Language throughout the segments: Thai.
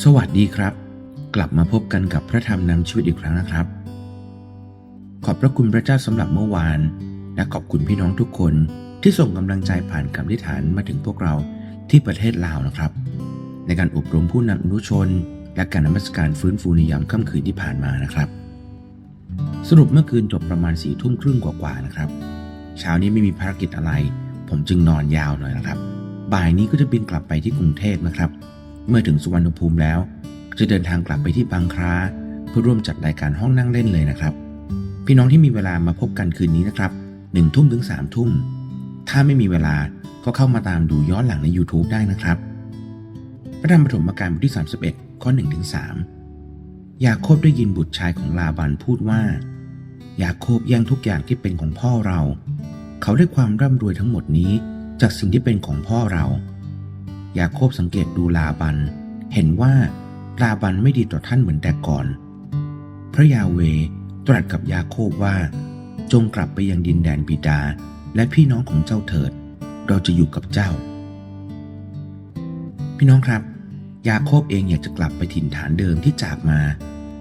สวัสดีครับ กลับมาพบกันกับพระธรรมนำชีวิตอีกครั้งนะครับ ขอบพระคุณพระเจ้าสำหรับเมื่อวาน และขอบคุณพี่น้องทุกคนที่ส่งกำลังใจผ่านคำอธิฐานมาถึงพวกเราที่ประเทศลาวนะครับ ในการอบรมผู้นำอนุชน และการนมัสการฟื้นฟูในยามค่ำคืนที่ผ่านมานะครับ สรุปเมื่อคืนจบประมาณสี่ทุ่มครึ่งกว่าๆนะครับ เช้านี้ไม่มีภารกิจอะไร ผมจึงนอนยาวหน่อยนะครับ บ่ายนี้ก็จะบินกลับไปที่กรุงเทพนะครับ เมื่อถึงสุวรรณภูมิแล้ว จะเดินทางกลับไปที่บางคล้า เพื่อร่วมจัดรายการห้องนั่งเล่นเลยนะครับ พี่น้องที่มีเวลามาพบกันคืนนี้นะครับหนึ่งทุ่มถึงสามทุ่ม ถ้าไม่มีเวลาก็เข้ามาตามดูย้อนหลังใน YouTube ได้นะครับ พระธรรมปฐมกาลบทที่ 31 ข้อ1ถึง3ยาโคบได้ยินบุตรชายของลาบันพูดว่า ยาโคบแย่งทุกอย่างที่เป็นของพ่อเรา เขาได้ความร่ำรวยทั้งหมดนี้จากสิ่งที่เป็นของพ่อเรา ยาโคบสังเกตดูลาบัน เห็นว่าลาบันไม่ดีต่อท่านเหมือนแต่ก่อน พระยาเวตรัสกับยาโคบว่า จงกลับไปยังดินแดนบิดาและพี่น้องของเจ้าเถิด เราจะอยู่กับเจ้า พี่น้องครับ ยาโคบเองอยากจะกลับไปถิ่นฐานเดิมที่จากมา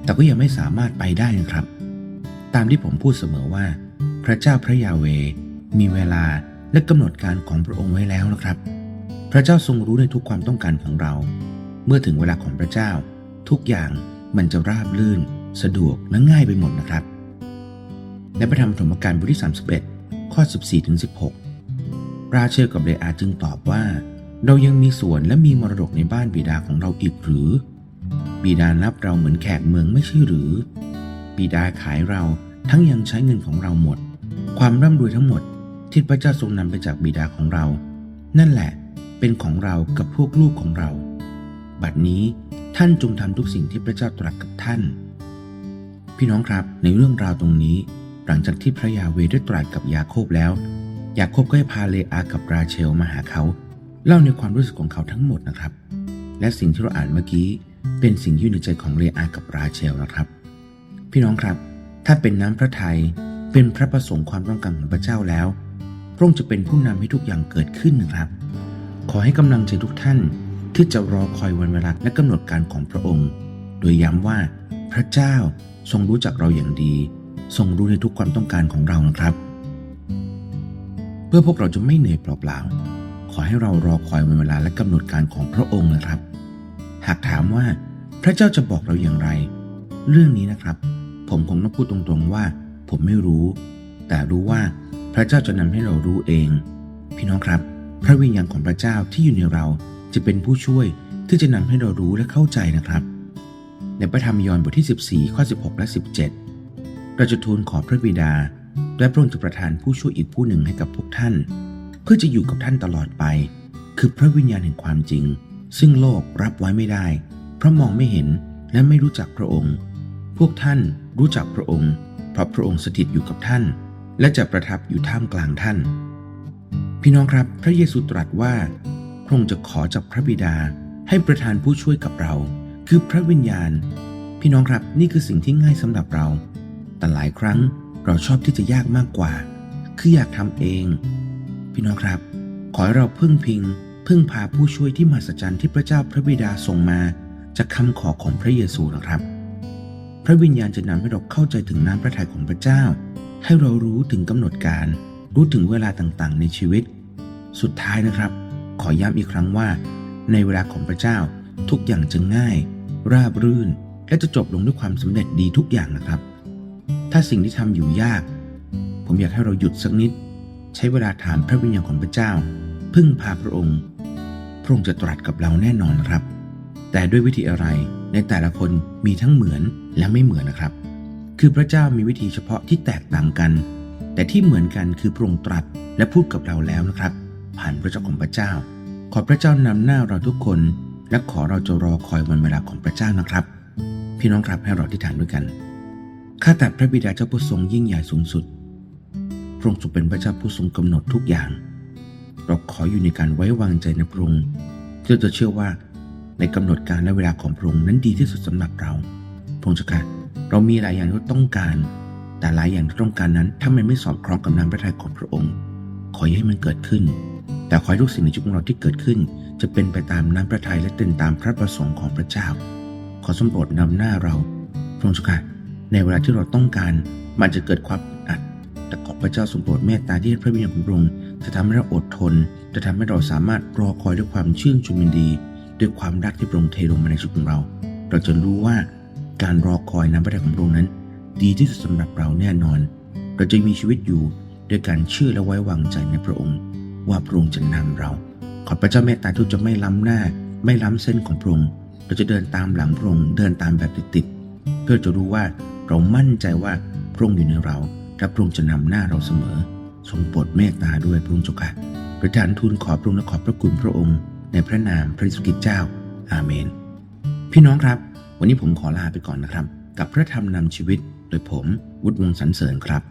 แต่ก็ยังไม่สามารถไปได้นะครับ ตามที่ผมพูดเสมอว่า พระเจ้าพระยาเวมีเวลาและกำหนดการของพระองค์ไว้แล้วนะครับ พระเจ้าทรงรู้ในทุกความต้องการของเรา เมื่อถึงเวลาของพระเจ้า ทุกอย่างมันจะราบลื่น สะดวกและง่ายไปหมดนะครับ ในพระธรรมธรรมการบทที่ 31 ข้อ 14ถึง16 ราเชลกับเลอาจึงตอบว่า เรายังมีส่วนและมีมรดกในบ้านบิดาของเราอีกหรือ บิดานับเราเหมือนแขกเมืองไม่ใช่หรือ บิดาขายเราทั้งยังใช้เงินของเราหมด ความร่ำรวยทั้งหมดที่พระเจ้าทรงนำไปจากบิดาของเรา นั่นแหละ เป็นของเรากับพวกลูกของเรา บัดนี้ท่านจงทำทุกสิ่งที่พระเจ้าตรัสกับท่าน พี่น้องครับในเรื่องราวตรงนี้ หลังจากที่พระยาเวได้ตรัสกับยาโคบแล้ว ยาโคบก็ให้พาเลอากับราเชลมาหาเขา เล่าในความรู้สึกของเขาทั้งหมดนะครับ และสิ่งที่เราอ่านเมื่อกี้เป็นสิ่งที่อยู่ในใจของเลอากับราเชลนะครับ พี่น้องครับ ถ้าเป็นน้ำพระทัยเป็นพระประสงค์ความต้องการของพระเจ้าแล้ว พระองค์จะเป็นผู้นำให้ทุกอย่างเกิดขึ้นนะครับ ขอให้กำลังใจทุกท่านที่จะรอคอยวันเวลาและกำหนดการของพระองค์ โดยย้ำว่าพระเจ้าทรงรู้จักเราอย่างดี ทรงรู้ในทุกความต้องการของเรานะครับ เพื่อพวกเราจะไม่เหนื่อยเปล่าๆ ขอให้เรารอคอยวันเวลาและกำหนดการของพระองค์นะครับ หากถามว่าพระเจ้าจะบอกเราอย่างไร เรื่องนี้นะครับ ผมคงต้องพูดตรงๆว่า ผมไม่รู้ แต่รู้ว่าพระเจ้าจะนำให้เรารู้เอง พี่น้องครับ พระวิญญาณของพระเจ้าที่อยู่ในเราจะเป็นผู้ช่วยที่จะนำให้เรารู้และเข้าใจนะครับ ในพระธรรมยอห์นบทที่ 14 ข้อ 16 และ 17 เราจะทูลขอพระบิดา และพระองค์จะประทานผู้ช่วยอีกผู้หนึ่งให้กับพวกท่าน เพื่อจะอยู่กับท่านตลอดไป คือพระวิญญาณแห่งความจริง ซึ่งโลกรับไว้ไม่ได้ เพราะมองไม่เห็นและไม่รู้จักพระองค์ พวกท่านรู้จักพระองค์ เพราะพระองค์สถิตอยู่กับท่าน และจะประทับอยู่ท่ามกลางท่าน พี่น้องครับพระเยซูตรัสว่าพระองค์จะขอจากพระบิดาให้ประทานผู้ช่วยกับเรา คือพระวิญญาณ พี่น้องครับนี่คือสิ่งที่ง่ายสำหรับเรา แต่หลายครั้งเราชอบที่จะยากมากกว่า คืออยากทำเอง พี่น้องครับ ขอให้เราพึ่งพิง พึ่งพาผู้ช่วยที่มหัศจรรย์ที่พระเจ้าพระบิดาส่งมาจากคำขอของพระเยซูนะครับ พระวิญญาณจะนำให้เราเข้าใจถึงน้ำพระทัยของพระเจ้า ให้เรารู้ถึงกำหนดการ รู้ถึงเวลาต่างๆ ในชีวิต สุดท้ายนะครับ ขอย้ำอีกครั้งว่า ในเวลาของพระเจ้าทุกอย่างจะง่าย ราบรื่น และจะจบลงด้วยความสำเร็จดีทุกอย่างนะครับ ถ้าสิ่งที่ทำอยู่ยาก ผมอยากให้เราหยุดสักนิด ใช้เวลาถามพระวิญญาณของพระเจ้า พึ่งพาพระองค์ พระองค์จะตรัสกับเราแน่นอนนะครับ แต่ด้วยวิธีอะไรในแต่ละคนมีทั้งเหมือนและไม่เหมือนนะครับ คือพระเจ้ามีวิธีเฉพาะที่แตกต่างกัน แต่ที่เหมือนกันคือพระองค์ตรัสและพูดกับเราแล้วนะครับ ผ่านพระเจ้าของพระเจ้า ขอพระเจ้านำหน้าเราทุกคน และขอเราจะรอคอยวันเวลาของพระเจ้านะครับ พี่น้องครับให้เราที่ฐานด้วยกันข้าแต่พระบิดาเจ้าผู้ทรงยิ่งใหญ่สูงสุดพระองค์ทรงเป็นพระเจ้าผู้ทรงกำหนดทุกอย่าง เราขออยู่ในการไว้วางใจในพระองค์เพื่อจะเชื่อว่าในกำหนดการและเวลาของพระองค์นั้นดีที่สุดสำหรับเราพระองค์เจ้าค่ะเรามีหลายอย่างที่ต้องการ แต่หลายอย่างที่ต้องการนั้นถ้ามันไม่สอดคล้องกับน้ำพระทัยของพระองค์ ขออย่าให้มันเกิดขึ้น แต่ขอให้ทุกสิ่งในชีวิตของเราที่เกิดขึ้น จะเป็นไปตามน้ำพระทัยและเป็นตามพระประสงค์ของพระเจ้า ขอสมโปรดนำหน้าเราพระองค์เจ้าค่ะในเวลาที่เราต้องการมันจะเกิดความอัดแต่ขอพระเจ้าทรงโปรดเมตตาที่พระวิญญาณของพระองค์จะทำให้เราอดทน จะทำให้เราสามารถรอคอยด้วยความชื่นชมยินดี ด้วยความรักที่พระองค์เทลงมาในชีวิตของเรา เราจะรู้ว่าการรอคอยน้ำพระทัยของพระองค์นั้น ดีที่สุดสำหรับเราแน่นอน เราจะมีชีวิตอยู่ด้วยการเชื่อและไว้วางใจในพระองค์ ว่าพระองค์จะนำเรา ขอพระเจ้าเมตตาที่จะไม่ล้ำหน้า ไม่ล้ำเส้นของพระองค์ เราจะเดินตามหลังพระองค์ เดินตามแบบติดๆเพื่อจะรู้ว่าเรามั่นใจว่าพระองค์อยู่ในเราและพระองค์จะนำหน้าเราเสมอ ทรงโปรดเมตตาด้วยพระองค์เจ้าค่ะประทานทูลขอพระองค์และขอบพระคุณพระองค์ ในพระนามพระเยซูคริสต์เจ้า อาเมน พี่น้องครับ วันนี้ผมขอลาไปก่อนนะครับ กับพระธรรมนำชีวิต โดยผมวุฒิวงศ์สรรเสริญครับ